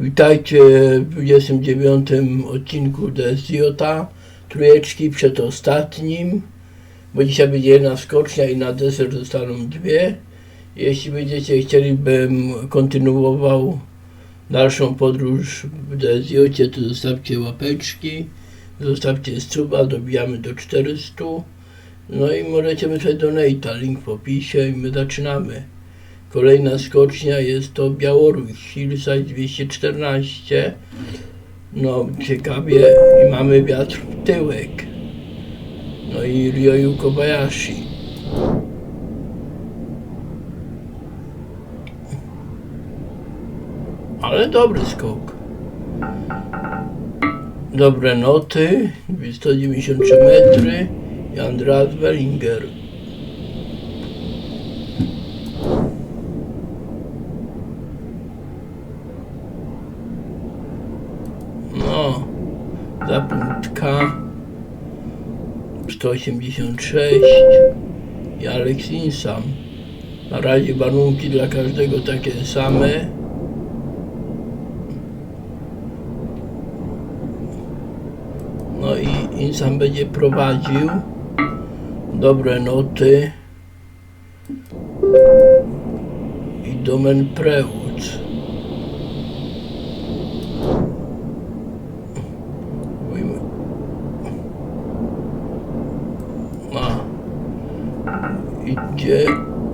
Witajcie w 29 odcinku DSJ, trójeczki przed ostatnim, bo dzisiaj będzie jedna skocznia i na deser zostaną dwie. Jeśli będziecie chcieli, bym kontynuował dalszą podróż w DSJ, to zostawcie łapeczki, zostawcie suba, dobijamy do 400. No i możecie wysłać donate'a, link w opisie i my zaczynamy. Kolejna skocznia jest to Białoruś, Hillside 214. No, ciekawie, i mamy wiatr w tyłek. No i Ryoyu Kobayashi. Ale dobry skok. Dobre noty, 193 metry i Andreas Wellinger. No, za punkt K 186 i Alex Insam. Na razie warunki dla każdego takie same. No i Insam będzie prowadził. Dobre noty. I Domen Prewódz.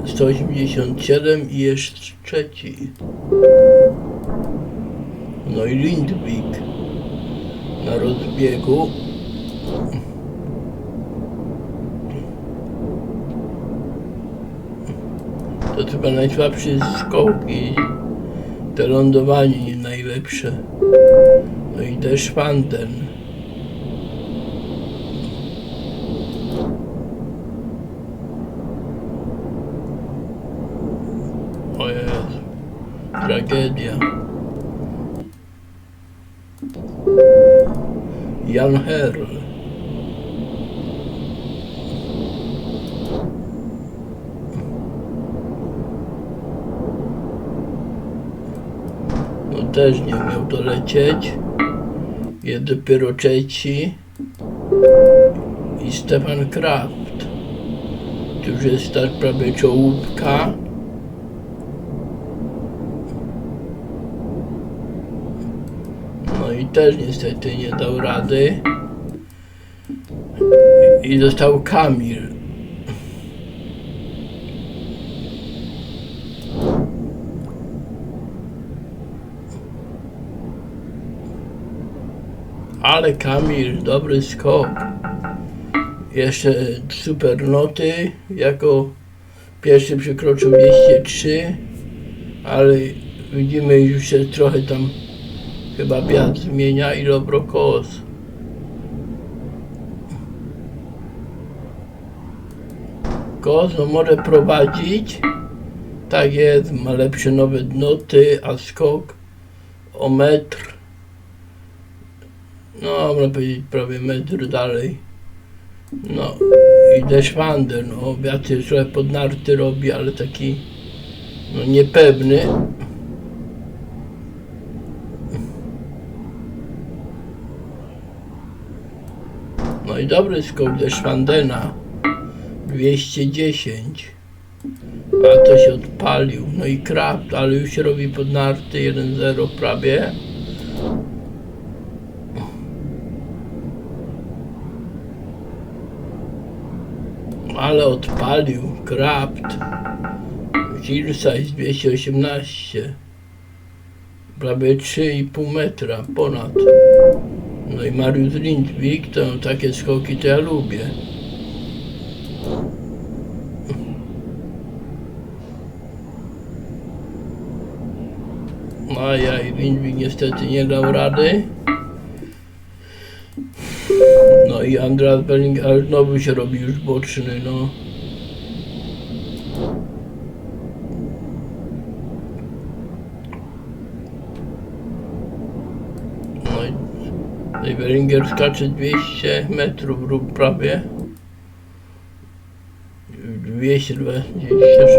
187 i jest trzeci. No i Lindwig na rozbiegu. To chyba najsłabsze skoki. Te lądowanie najlepsze. No i też Fanten. Tragedia. Jan Herl. No też nie miał dolecieć. Jest dopiero trzeci. I Stefan Kraft. Tu już jest tak prawie czołówka. No i też niestety nie dał rady. I został Kamil. Ale Kamil, dobry skok. Jeszcze super noty. Jako pierwszy przekroczył 203. Ale widzimy już się trochę tam chyba wiatr zmienia i dobro kos. Kos no może prowadzić. Tak jest, ma lepsze nowe noty, a skok o metr. No, można powiedzieć prawie metr dalej. No i Deszwander, no wiatr trochę pod narty robi, ale taki no niepewny. No dobry skok ze Szwandena. 210. A to się odpalił. No i Kraft, ale już się robi pod narty 1-0 prawie. Ale odpalił Kraft. Hillside 218. Prawie 3,5 metra ponad. No i Mariusz Lindwik, to takie skoki to ja lubię. A ja i Lindwik niestety nie dał rady. No i Andreas Belling, ale znowu się robi już boczny, no. Weringer skacze 200 metrów lub prawie. 226.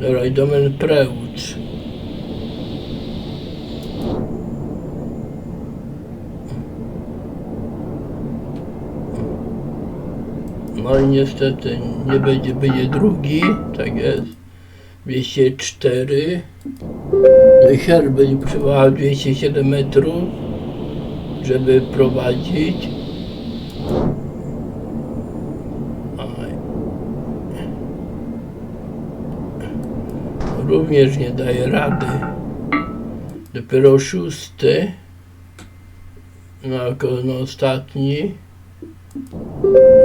Dobra, i domen Prełcz. No i niestety nie będzie, będzie drugi, tak jest. 204. No i Herbert przywała 207 metrów żeby prowadzić. Również nie daje rady. Dopiero szósty. No, no ostatni.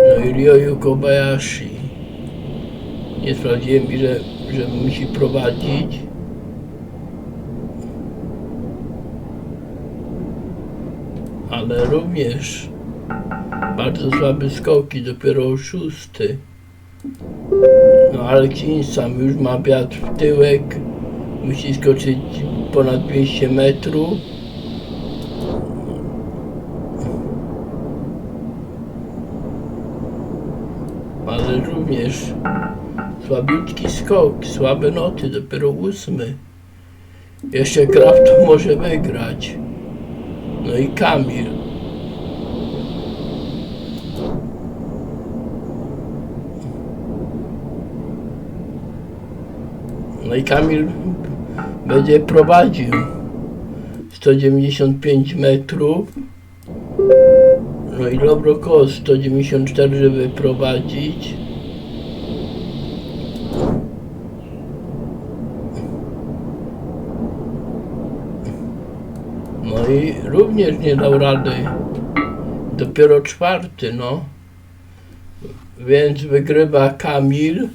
No i Ryoyu Kobayashi. Nie sprawdziłem ile, że musi prowadzić. Ale również bardzo słabe skoki, dopiero szósty. No Aleksin sam już ma wiatr w tyłek, musi skoczyć ponad 200 metrów. Ale również słabiutki skok, słabe noty, dopiero ósmy. Jeszcze Kraft może wygrać. No i Kamil. No i Kamil będzie prowadził 195 metrów. No i Lobroko 194, żeby prowadzić. No i również nie dał rady. Dopiero czwarty, no. Więc wygrywa Kamil,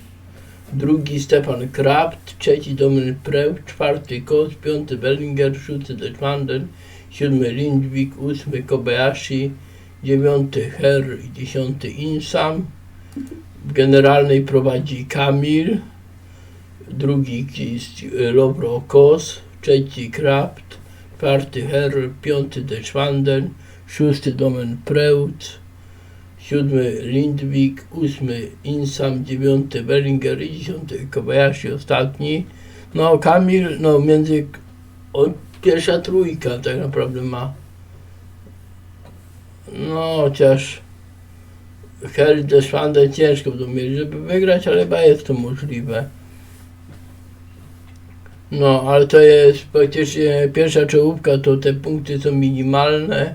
drugi Stefan Kraft, trzeci Dominik Preł, czwarty Kos, piąty Bellinger, szósty Dechmander, siódmy Lindwik, ósmy Kobayashi, dziewiąty Her i dziesiąty Insam. W generalnej prowadzi Kamil, drugi Lobro Kos, trzeci Kraft, czwarty Her, piąty Deschwanden, szósty Domen Preutz, siódmy Lindwik, ósmy Insam, dziewiąty Bellinger i dziesiąty Kobayashi ostatni. No Kamil, no między, pierwsza trójka tak naprawdę ma. No chociaż Her i Deschwanden ciężko będą mieli, żeby wygrać, ale chyba jest to możliwe. No, ale to jest praktycznie pierwsza czołówka, to te punkty są minimalne,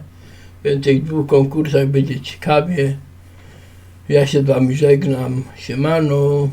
w tych dwóch konkursach będzie ciekawie. Ja się z wami żegnam. Siemano.